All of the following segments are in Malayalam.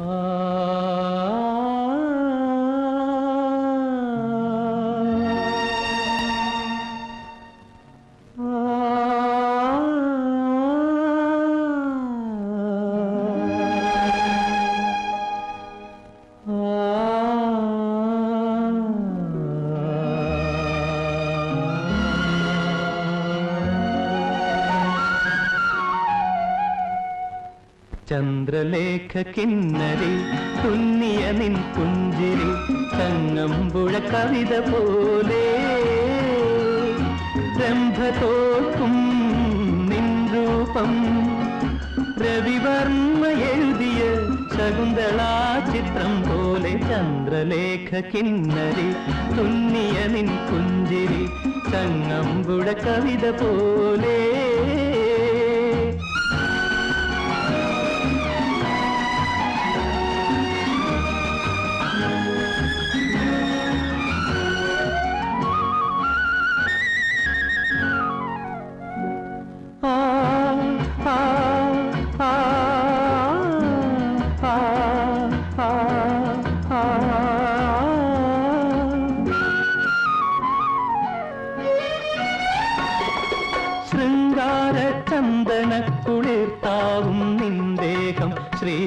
Ah. ചന്ദ്രലേഖ കിന്നരി തുന്നിയ നിൻ പുഞ്ചിരി തങ്ങമ്പുഴ കവിത പോലെ. രംഭ നിൻ രൂപം. രവിവർമ്മ എഴുതിയ ശകുന്തളാ ചിത്രം പോലെ ചന്ദ്രലേഖ കിന്നരി തുന്നിയ നിൻ പുഞ്ചിരി ചങ്ങമ്പുഴ കവിത പോലെ.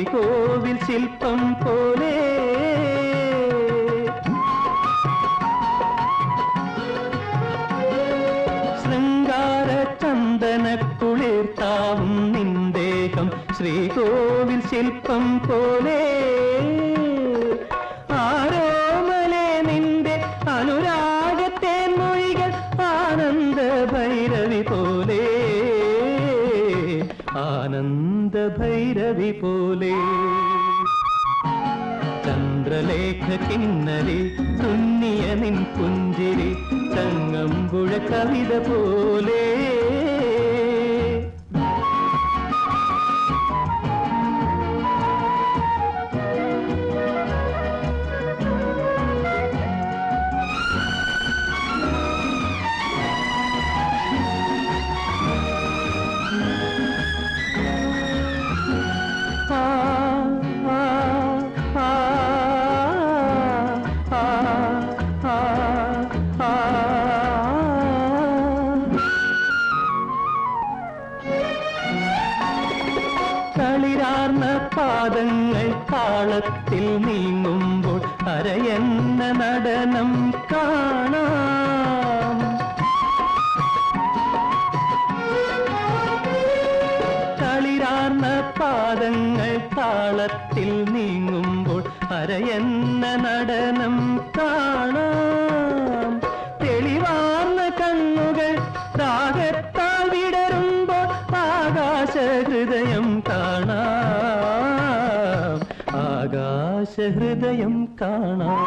ശ്രീകോവിൽ ശില്പം പോലെ. ശൃംഗാര ചന്ദന കുളിർത്താവും നിന്ദേഹം ശ്രീകോവിൽ ശില്പം പോലെ. ആനന്ദ ഭൈരവി പോലെ. ചന്ദ്രലേഖ കിന്നരി തുന്നിയ നിൻ പുഞ്ചിരി ചങ്ങമ്പുഴ കവിത പോലെ. കളിരാർന്ന പാദങ്ങൾ താളത്തിൽ നീങ്ങുമ്പോൾ അരയെന്ന നടനം കാണാം. കളിരാർന്ന പാദങ്ങൾ താളത്തിൽ നീങ്ങുമ്പോൾ അരയെന്ന നടനം കാണാം. ആകാശ ഹൃദയം കാണാം.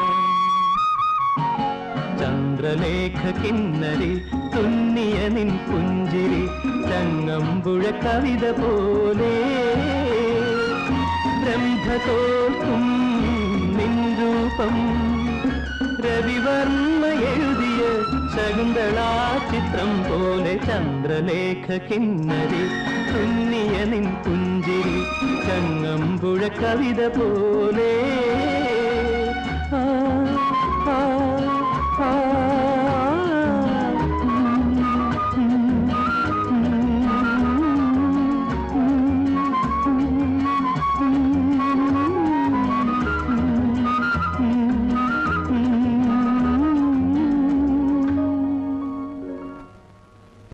ചന്ദ്രലേഖ കിന്നരി തുന്നിയ നിൻ പുഞ്ചിരി ചങ്ങമ്പുഴ കവിത പോലെ. ബ്രഹ്മതോർക്കും നിൻ രൂപം. രവിവർമ്മ എഴുതിയ ശകുന്തളാ ചിത്രം പോലെ ചന്ദ്രലേഖ കിന്നരി തുന്നിയ നിൻ പുഞ്ചിരി ചങ്ങമ്പുഴ കവിത പോലെ.